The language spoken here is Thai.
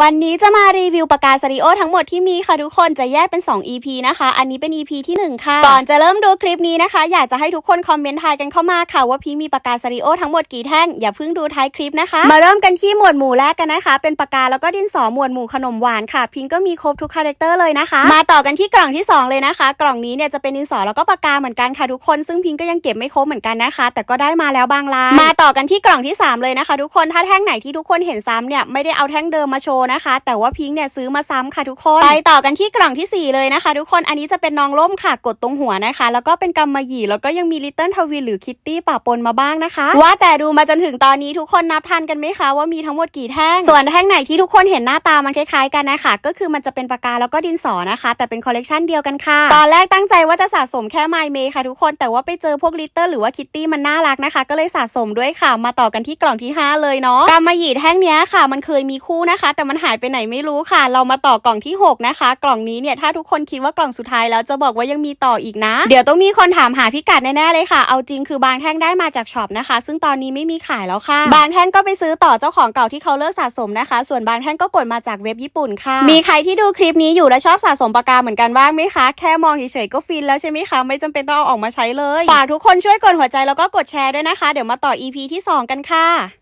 วันนี้จะมารีวิวปากกาซาริโอทั้งหมดที่มีค่ะทุกคนจะแยกเป็น 2 EP นะคะ อันนี้เป็น EP ที่ 1 ค่ะ ก่อนจะเริ่มดูคลิปนี้นะคะ อยากจะให้ทุกคนคอมเมนต์ทายกันเข้ามาค่ะว่าพีคมีปากกาซาริโอทั้งหมดกี่แท่ง อย่าเพิ่งดูท้ายคลิปนะคะ มาเริ่มกันที่หมวดหมู่แรกกันนะคะ เป็นปากกาแล้วก็ดินสอหมวดหมู่ขนมหวานค่ะ พิงก็มีครบทุกคาแรคเตอร์เลยนะคะ มาต่อกันที่กล่องที่ 2 เลยนะคะ กล่องนี้เนี่ยจะเป็นดินสอแล้วก็ปากกาเหมือนกันค่ะทุกคน ซึ่งพิงก็ยังเก็บไม่ครบเหมือนกันนะคะ แต่ก็ได้มาแล้วบางลายมาต่อกันที่กล่องที่ 3 เลยนะคะ ทุกคนถ้าแท่งไหนที่ทุกคนเห็นซ้ำเนี่ยไม่ได้เอาแท่งเดิมมาโชว์นะคะ แต่ว่าพิงค์เนี่ยซื้อมาซ้ำค่ะทุกคน ไปต่อกันที่กล่องทีสี่ 4 เลยนะคะ ทุกคน อันนี้จะเป็นน้องล่มค่ะกดตรงหัวนะคะ แล้วก็เป็นกำมะหยี่ แล้วก็ยังมีลิตเติ้ลทวินหรือคิตตี้ปะปนมาบ้างนะคะ ว่าแต่ดูมาจนถึงตอนนี้ทุกคนนับทันกันไหมคะว่ามีทั้งหมดกี่แท่ง ส่วนแท่งไหนที่ทุกคนเห็นหน้าตามันคล้ายๆกันนะคะ ก็คือมันจะเป็นปากกาแล้วก็ดินสอนะคะ แต่เป็นคอลเลกชันเดียวกันค่ะ ตอนแรกตั้งใจว่าจะสะสมแค่ไมเมค่ะทุกคน แต่ว่าไปเจอพวกลิตเติ้ลหรือว่าคิตตี้มันน่ารักนะคะ ก็เลยสะสมด้วยค่ะ มาต่อกันที่กล่องที่ 5 เลยเนาะกำมะหยี่แท่งเนี้ยค่ะ มันเคยมีคู่นะคะแต่มันหายไปไหนไม่รู้ค่ะ เรามาต่อกล่องที่ 6 นะคะ กล่องนี้เนี่ยถ้าทุกคนคิดว่ากล่องสุดท้ายแล้วจะบอกว่ายังมีต่ออีกนะ เดี๋ยวต้องมีคนถามหาพิกัดแน่ๆเลยค่ะ เอาจริงคือบางแท่งได้มาจากช็อปนะคะ ซึ่งตอนนี้ไม่มีขายแล้วค่ะ บางแท่งก็ไปซื้อต่อเจ้าของเก่าที่เขาเลิกสะสมนะคะ ส่วนบางแท่งก็กดมาจากเว็บญี่ปุ่นค่ะ มีใครที่ดูคลิปนี้อยู่และชอบสะสมปากกาเหมือนกันบ้างไหมคะ แค่มองเฉยๆก็ฟินแล้วใช่ไหมคะ ไม่จำเป็นต้องเอาออกมาใช้เลย ฝากทุกคนช่วยกดหัวใจแล้วก็กดแชร์ด้วยนะคะ เดี๋ยวมาต่อ EP ที่ 2 กันค่ะ